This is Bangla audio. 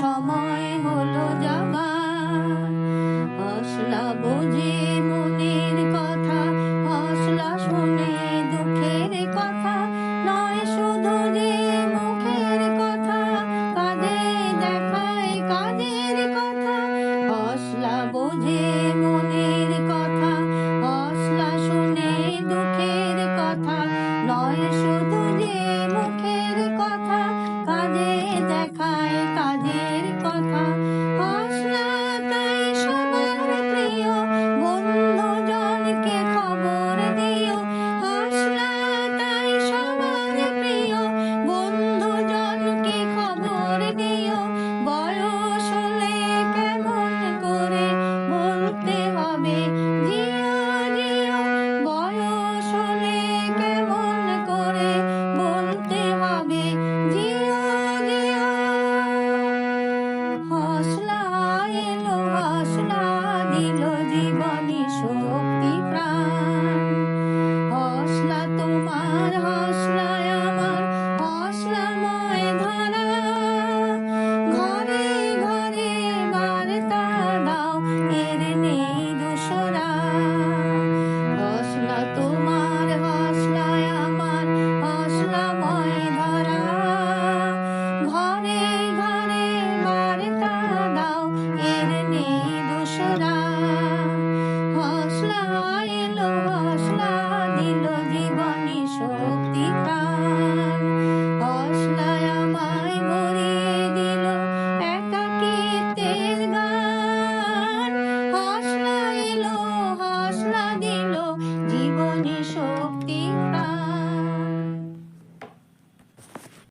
সময় হলো যাওয়া। Bye. शरणे